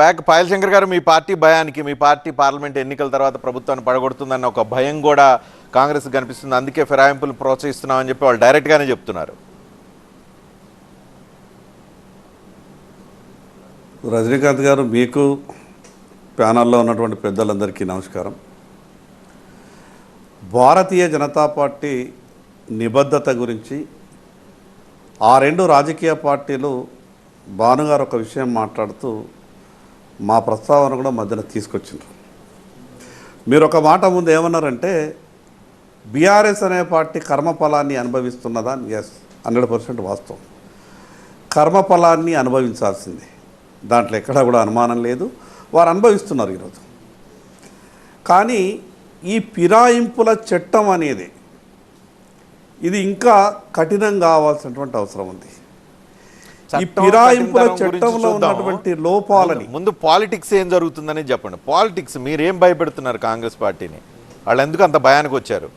Back Payal Shankar గారు మీ party భయానికి మీ party parliament ఎన్నికల తర్వాత ప్రభుత్వాన్ని పడగొడుతుందన్న ఒక భయం కూడా కాంగ్రెస్ కనిపిస్తుంది. అందుకే ఫిరాయింపులు ప్రోత్సహిస్తున్నామని చెప్పి వాళ్ళు డైరెక్ట్గానే చెప్తున్నారు. రజనీకాంత్ గారు మీకు ప్యానల్లో ఉన్నటువంటి పెద్దలందరికీ నమస్కారం. భారతీయ జనతా పార్టీ నిబద్ధత గురించి ఆ రెండు రాజకీయ పార్టీలు భానుగారు ఒక విషయం మాట్లాడుతూ మా ప్రస్తావన కూడా మధ్యన తీసుకొచ్చిండ్రు. మీరు ఒక మాట ముందు ఏమన్నారంటే బీఆర్ఎస్ అనే పార్టీ కర్మఫలాన్ని అనుభవిస్తున్నదా? ఎస్ హండ్రెడ్ పర్సెంట్ వాస్తవం. కర్మఫలాన్ని అనుభవించాల్సిందే. దాంట్లో ఎక్కడా కూడా అనుమానం లేదు. వారు అనుభవిస్తున్నారు ఈరోజు. కానీ ఈ పిరాయింపుల చట్టం అనేది ఇది ఇంకా కఠినం కావాల్సినటువంటి అవసరం ఉంది. ఈ ఫిరాయింపుల చట్టంలో. ఉన్నటువంటి లోపాలని. ముందు- ముందు పాలిటిక్స్ ఏం జరుగుతుందని చెప్పండి. పాలిటిక్స్ మీరేం భయపెడుతున్నారు కాంగ్రెస్ పార్టీని? వాళ్ళు ఎందుకు అంత భయానికి వచ్చారు?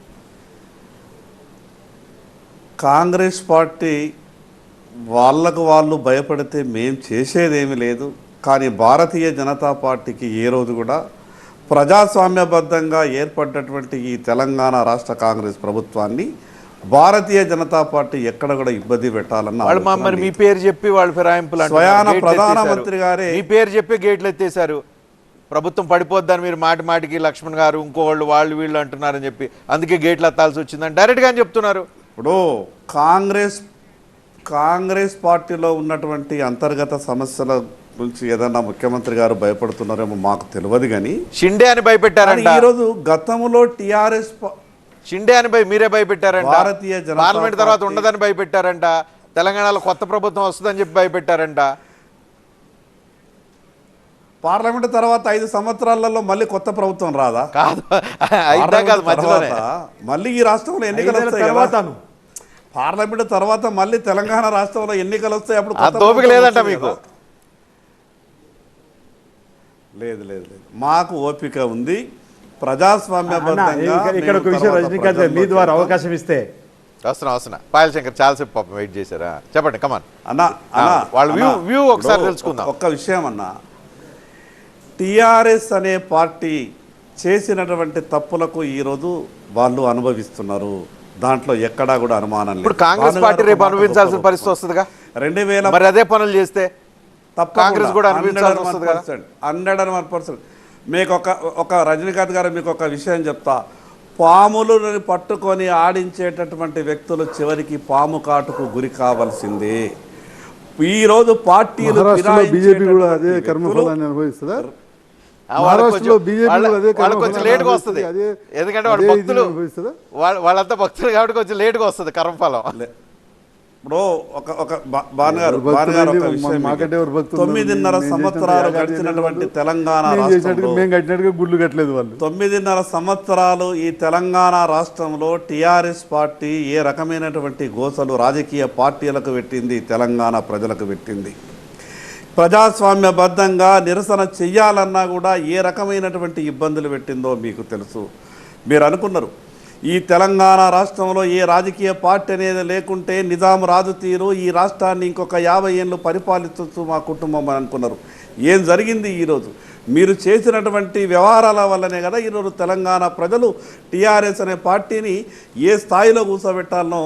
కాంగ్రెస్ పార్టీ వాళ్ళకు వాళ్ళు భయపడితే మేం చేసేదేమీ లేదు. కానీ భారతీయ జనతా పార్టీకి ఏ రోజు కూడా ప్రజాస్వామ్యబద్ధంగా ఏర్పడ్డటువంటి ఈ తెలంగాణ రాష్ట్ర కాంగ్రెస్ ప్రభుత్వాన్ని భారతీయ జనతా పార్టీ ఎక్కడ కూడా ఇబ్బంది పెట్టాలన్న వాళ్ళు మరి మీ. పేరు చెప్పి వాళ్ళు ఫిరాయింపులు. స్వయాన గేట్లు ప్రధానమంత్రి. గారే- మీ పేరు చెప్పి గేట్లు ఎత్తేసారు ప్రభుత్వం పడిపోద్దని మీరు మాటి మాటికి లక్ష్మణ్ గారు ఇంకోళ్ళు వాళ్ళు వీళ్ళు అంటున్నారని చెప్పి అందుకే గేట్లు ఎత్తాల్సి వచ్చిందని డైరెక్ట్గా అని చెప్తున్నారు ఇప్పుడు కాంగ్రెస్ కాంగ్రెస్ పార్టీలో ఉన్నటువంటి అంతర్గత సమస్యల గురించి ఏదన్నా ముఖ్యమంత్రి గారు భయపడుతున్నారేమో మాకు తెలియదు కానీ షిండే అని కానీ భయపెట్టారంట ఈరోజు గతంలో టిఆర్ఎస్ షిండే అని భయ మీరే భయపెట్టారంట. భారతీయ జనతా పార్లమెంట్ తర్వాత ఉండదని భయపెట్టారంట. తెలంగాణలో కొత్త ప్రభుత్వం వస్తుందని చెప్పి భయపెట్టారంట. పార్లమెంట్ తర్వాత ఐదు సంవత్సరాలలో మళ్ళీ కొత్త ప్రభుత్వం రాదా? కాదు. మధ్యలోనే. తర్వాత మళ్ళీ ఈ రాష్ట్రంలో ఎన్నికలు వస్తాయి కదా? తర్వాతను. పార్లమెంట్ తర్వాత మళ్ళీ తెలంగాణ రాష్ట్రంలో ఎన్నికలు వస్తాయి అప్పుడు ప్రభుత్వం లేదంట మీకు. లేదు లేదు లేదు. మాకు ఓపిక ఉంది. అన్న, ప్రజాస్వామ్యబద్ధంగా ఇక్కడ- ఒక విషయం రజనీకాంత్ మీ ద్వారా. అవకాశం ఇస్తే. వస్తున్నా వస్తున్నా. పాయల్ శంకర్ చాలాసేపు పాపం వెయిట్ చేశారా? చెప్పండి కమాన్ అన్న వాళ్ళ view- view ఒకసారి తెలుసుకుందాం. ఒక్క విషయం అన్న. టిఆర్ఎస్ అనే పార్టీ చేసినటువంటి తప్పులకు ఈరోజు వాళ్ళు అనుభవిస్తున్నారు. దాంట్లో ఎక్కడా కూడా అనుమానం లేదు. ఇప్పుడు కాంగ్రెస్ పార్టీ రేపు అనుభవించాల్సిన పరిస్థితి వస్తుందిగా? రెండు వేల మరి అదే పనులు చేస్తే? కాంగ్రెస్ కూడా అనుభవించాల్సి వస్తుంది కదా? Hundred and one percent. మీకు ఒక ఒక రజనీకాంత్ గారు మీకు ఒక విషయం చెప్తా. పాములను పట్టుకొని ఆడించేటటువంటి వ్యక్తులు చివరికి పాము కాటుకు గురి కావాల్సిందే. ఈ రోజు పార్టీలు బీజేపీ కూడా అదే కర్మఫలాన్ని అనుభవిస్తుందా? కొంచెం- లేట్గా వస్తుంది. ఎందుకంటే వాళ్ళ భక్తులు వాళ్ళంతా భక్తులు కాబట్టి కొంచెం లేట్గా వస్తుంది కర్మఫలం. లే- ఇప్పుడు ఒక ఒక బా- భానుగారు ఎవరు భక్తులు భానుగారు ఒక? విషయం? తొమ్మిదిన్నర మేము సంవత్సరాలు గడిచినటువంటి తెలంగాణ మేము కట్టినట్టుగా గుళ్ళు కట్టలేదు వాళ్ళు. తొమ్మిదిన్నర సంవత్సరాలు ఈ తెలంగాణ రాష్ట్రంలో టీఆర్ఎస్ పార్టీ ఏ రకమైనటువంటి గోసలు రాజకీయ పార్టీలకు పెట్టింది తెలంగాణ ప్రజలకు పెట్టింది. ప్రజాస్వామ్యబద్ధంగా నిరసన చెయ్యాలన్నా కూడా ఏ రకమైనటువంటి ఇబ్బందులు పెట్టిందో మీకు తెలుసు. మీరు అనుకున్నారు. ఈ తెలంగాణ రాష్ట్రంలో ఏ రాజకీయ పార్టీ అనేది లేకుంటే నిజాం రాజు తీరు ఈ రాష్ట్రాన్ని ఇంకొక యాభై ఏళ్ళు పరిపాలించవచ్చు మా కుటుంబం అని అనుకున్నారు. ఏం జరిగింది ఈరోజు మీరు చేసినటువంటి వ్యవహారాల వల్లనే కదా ఈరోజు తెలంగాణ ప్రజలు టీఆర్ఎస్ అనే పార్టీని ఏ స్థాయిలో కూర్చోబెట్టాలనో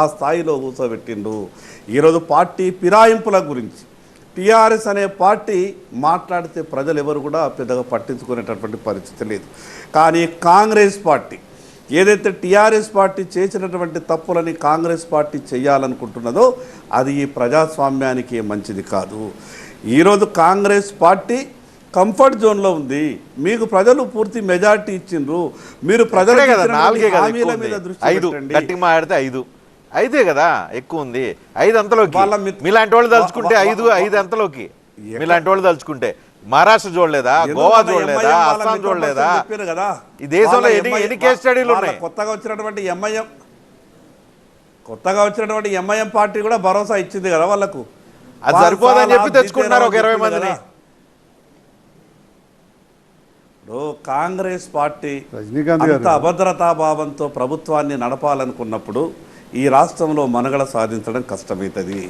ఆ స్థాయిలో కూర్చోబెట్టిండు ఈరోజు పార్టీ ఫిరాయింపుల గురించి టీఆర్ఎస్ అనే పార్టీ మాట్లాడితే ప్రజలు ఎవరు కూడా పెద్దగా పట్టించుకునేటటువంటి పరిస్థితి లేదు. కానీ కాంగ్రెస్ పార్టీ ఏదైతే టీఆర్ఎస్ పార్టీ చేసినటువంటి తప్పులని కాంగ్రెస్ పార్టీ చేయాలనుకుంటున్నదో అది ఈ ప్రజాస్వామ్యానికి మంచిది కాదు. ఈరోజు కాంగ్రెస్ పార్టీ కంఫర్ట్ జోన్లో ఉంది. మీకు ప్రజలు పూర్తి మెజారిటీ ఇచ్చిండ్రు. మీరు అక్కడే కదా నాలుగే కదా మీద. దృష్టి మాట్లాడితే ఐదు. ఐదే కదా ఎక్కువ ఉంది. ఐదు అంతలోకి మీలాంటి వాళ్ళు తలుచుకుంటే ఐదు ఐదు అంతలోకి మీలాంటి వాళ్ళు తలుచుకుంటే. మహారాష్ట్ర చూడలేదా? గోవా చూడలేదా? అస్సాం చూడలేదా? చెప్పారు కదా. ఈ దేశంలో ఎన్ని ఎన్ని కేస్ స్టడీలు ఉన్నాయి? కొత్తగా వచ్చినటువంటి ఎంఐఎం కొత్తగా వచ్చినటువంటి ఎంఐఎం పార్టీ కూడా భరోసా ఇచ్చింది కదా వాళ్ళకు. అది సరిపోదని చెప్పి తెచ్చుకుంటున్నారు ఒక ఇరవై రావు మందిని. ఇప్పుడు కాంగ్రెస్ పార్టీ రజనీకాంత్ అంత గారు. అభద్రతా భావంతో ప్రభుత్వాన్ని నడపాలనుకున్నప్పుడు ఈ రాష్ట్రంలో మనుగడ సాధించడం కష్టమవుతుంది.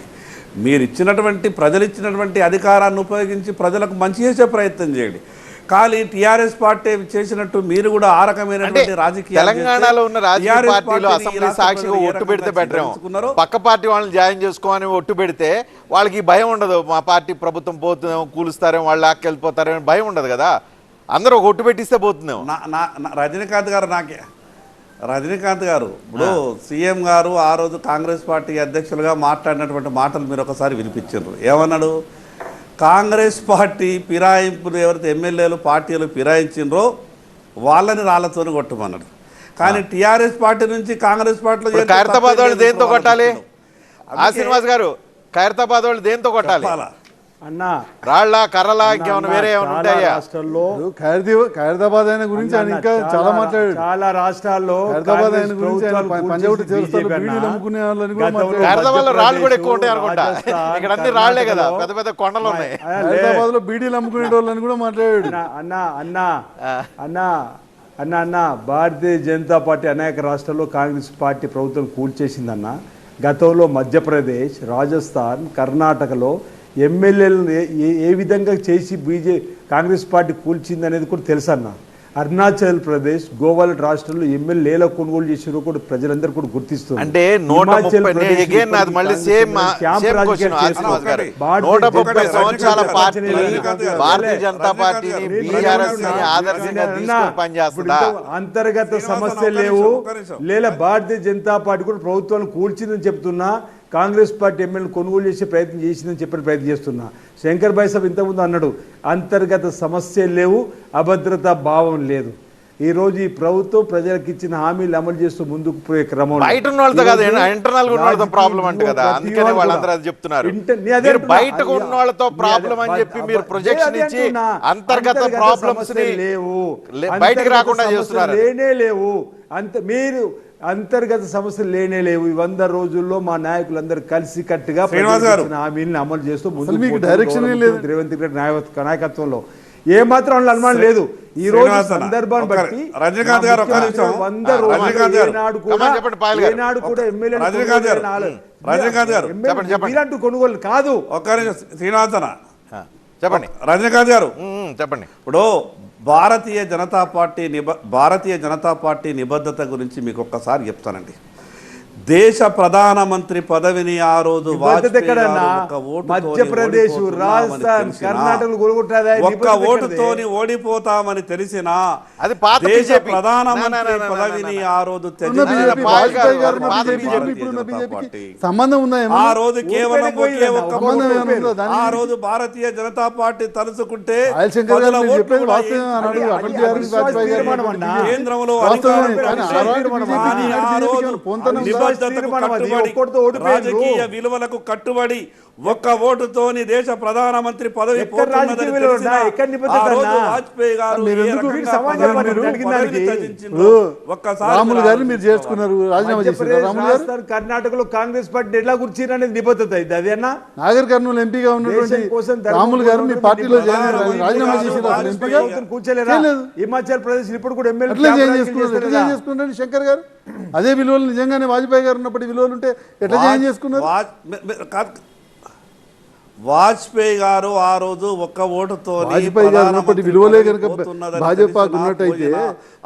మీరు ఇచ్చినటువంటి ప్రజలు ఇచ్చినటువంటి అధికారాన్ని ఉపయోగించి ప్రజలకు మంచి చేసే ప్రయత్నం చేయండి. కానీ టీఆర్ఎస్ పార్టీ చేసినట్టు మీరు కూడా ఆ రకమైనటువంటి రాజకీయ తెలంగాణలో ఉన్న రాజకీయ పార్టీలు అసెంబ్లీ సాక్షిగా ఒట్టు పెడితే బెటర్ పక్క పార్టీ వాళ్ళని జాయిన్ చేసుకోమని ఒట్టు పెడితే వాళ్ళకి భయం ఉండదు. మా పార్టీ ప్రభుత్వం పోతుందేమో కూలుస్తారేమో వాళ్ళు లాక్కెళ్ళిపోతారేమో భయం ఉండదు కదా. అందరూ ఒక ఒట్టు పెట్టిస్తే పోతుందేమో. రజనీకాంత్ గారు నాకే రజనీకాంత్ గారు ఇప్పుడు సీఎం గారు ఆ రోజు కాంగ్రెస్ పార్టీ అధ్యక్షులుగా మాట్లాడినటువంటి మాటలు మీరు ఒకసారి వినిపించారు ఏమన్నాడు? కాంగ్రెస్ పార్టీ ఫిరాయింపులు ఎవరైతే ఎమ్మెల్యేలు పార్టీలు ఫిరాయించిండ్రో వాళ్ళని రాళ్ళతోని కొట్టమన్నాడు. కానీ టీఆర్ఎస్ పార్టీ నుంచి కాంగ్రెస్ పార్టీలో ఖైరతాబాద్ వాళ్ళు దేంతో కొట్టాలి? శ్రీనివాస్ గారు ఖైరతాబాద్ వాళ్ళు దేంతో కొట్టాలి? అన్నా. రాళ్ళ కర్రలా ఇంకేమైనా వేరే ఏమైనా ఉంటాయా? రాష్ట్రాల్లో ఖైరదీ ఖైరదాబాద్ ఆయన గురించి ఆయన ఇంకా చాలా మాట్లాడాడు. చాలా రాష్ట్రాల్లో ఖైరతాబాద్ ఆయన గురించి అన్నా. అమ్ముకునే వాళ్ళని. ఖైరతాబాద్ రాళ్ళు కూడా ఎక్కువ ఉంటాయి అనుకుంటా ఇక్కడ అన్ని రాళ్ళే కదా పెద్ద పెద్ద కొండలు ఉన్నాయి ఆ, లే. బీడీలు అమ్ముకునే వాళ్ళని కూడా మాట్లాడాడు. అన్నా అన్నా అన్నా అన్నా అన్నా అన్నా భారతీయ జనతా పార్టీ అనేక రాష్ట్రాల్లో కాంగ్రెస్ పార్టీ ప్రభుత్వం కూల్చేసిందన్న. గతంలో మధ్యప్రదేశ్ రాజస్థాన్ కర్ణాటకలో ఎమ్మెల్యేలను ఏ- విధంగా చేసి బీజే కాంగ్రెస్ పార్టీ కూల్చింది అనేది కూడా తెలుసన్న అరుణాచల్ ప్రదేశ్ గోవా లాంటి రాష్ట్రాల్లో ఎమ్మెల్యేల కొనుగోలు చేసిరో కూడా ప్రజలందరూ కూడా గుర్తిస్తున్నారు. అంటే అంతర్గత సమస్యలు లేవు. లేదా భారతీయ జనతా పార్టీ కూడా ప్రభుత్వాన్ని కూల్చిందని చెప్తున్నా. కాంగ్రెస్ పార్టీ ఎమ్మెల్యే కొనుగోలు చేసే ప్రయత్నం చేసిందని చెప్పిన ప్రయత్నం చేస్తున్నా. శంకర్ భాయ్ సాబ్ ఇంతకుముందు అన్నాడు అంతర్గత సమస్యలు లేవు అభద్రతా భావం లేదు. ఈ రోజు ఈ ప్రభుత్వం ప్రజలకు ఇచ్చిన హామీలు అమలు చేస్తూ ముందుకు పోయే బయట ఉన్న కాదు ఇంటర్నల్ ఉన్న రాజకీయ ప్రాబ్లం అంట కదా. అందుకనే వాళ్ళందరూ అది చెప్తున్నారు. మీరు ఉన్న వాళ్ళతో ప్రాబ్లం అని చెప్పి మీరు ప్రొజెక్షన్ ఇచ్చి. అంతర్గత ప్రాబ్లమ్స్ లేవు. బయటికి రాకుండా చేస్తున్నారు. లేనే లేవు. అంత మీరు అంతర్గత సమస్యలు లేనే లేవు. ఈ వంద రోజుల్లో మా నాయకులందరూ కలిసి కట్టుగా శ్రీనివాస్ గారు. హామీలను అమలు చేస్తూ లేదు. ముఖ్యమంత్రి రేవంత్ రెడ్డి నాయక- నాయకత్వంలో ఏ మాత్రం అనుమానం లేదు. ఈ రోజు సందర్భాన్ని బట్టి రజనీకాంత్ గారు వంద రోజులు కూడా. ఏనాడు ఎమ్మెల్యే రజనీకాంత్ గారు. రజనీకాంత్ గారు. కొనుగోలు కాదు. ఒక్క శ్రీనివాసన చెప్పండి. రజనీకాంత్ గారు. చెప్పండి. ఇప్పుడు భారతీయ జనతా పార్టీ నిబ భారతీయ జనతా పార్టీ నిబద్ధత గురించి మీకు ఒక్కసారి చెప్తానండి. దేశ ప్రధానమంత్రి పదవిని ఆ రోజు మధ్యప్రదేశ్, రాజస్థాన్? ఒక్క నిబద్ధత ఓటుతోని ఓడిపోతామని తెలిసినా అది దేశ ప్రధానమంత్రి పదవిని. ఆ రోజు. సంబంధం ఉందా ఆ? రోజు కేవలం ఒకే ఒక్క ఆ రోజు భారతీయ జనతా పార్టీ తలుచుకుంటే. కేంద్రంలో అది. కట్టుబడి. రాజకీయ విలువలకు కట్టుబడి ఒక్క ఓటుతోని దేశ ప్రధానమంత్రి పదవి గారు మీరు. చేసుకున్నారు రాజీనామా కర్ణాటకలో కాంగ్రెస్ పార్టీ ఎట్లా కూర్చున్నారు అనేది నిబద్ధత అదేనా నాగర్ కర్నూలు ఎంపీగా ఉన్నటువంటి రాములు గారు మీ పార్టీలో రాజీనామా చేయలేదు. హిమాచల్ ప్రదేశ్ ఇప్పుడు కూడా ఎమ్మెల్యే శంకర్ గారు? అదే విలువలు నిజంగానే వాజ్పేయి గారు ఉన్నప్పటి విలువలు ఉంటే ఎట్లా జాయిన్ చేసుకున్నారు. వాజ్పేయి గారు ఆ రోజు ఒక్క ఓటుతో వాజ్పేయి గారు ఉన్నప్పటి విలువలే కనుక భాజపాకు ఉన్నట్టయితే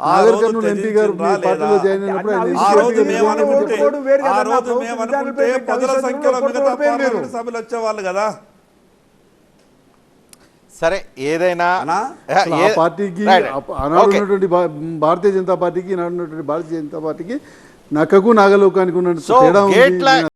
నాగర్ కర్నూలు ఎంపీ గారు పార్టీలో జాయిన్ అయినప్పుడు ఆ రోజు మేము అనుకుంటే ఆ రోజు మేము అనుకుంటే పదుల సంఖ్యలో మిగతా. పార్లమెంట్ సభ్యులు వచ్చేవాళ్ళు కదా సరే ఏదైనా పార్టీకి రైట్. ఆ- ఆనాడు ఓకే. ఉన్నటువంటి భా- భారతీయ జనతా పార్టీకి ఈనాడు ఉన్నటువంటి భారతీయ జనతా పార్టీకి నక్కకు నాగలోకానికి ఉన్న తేడా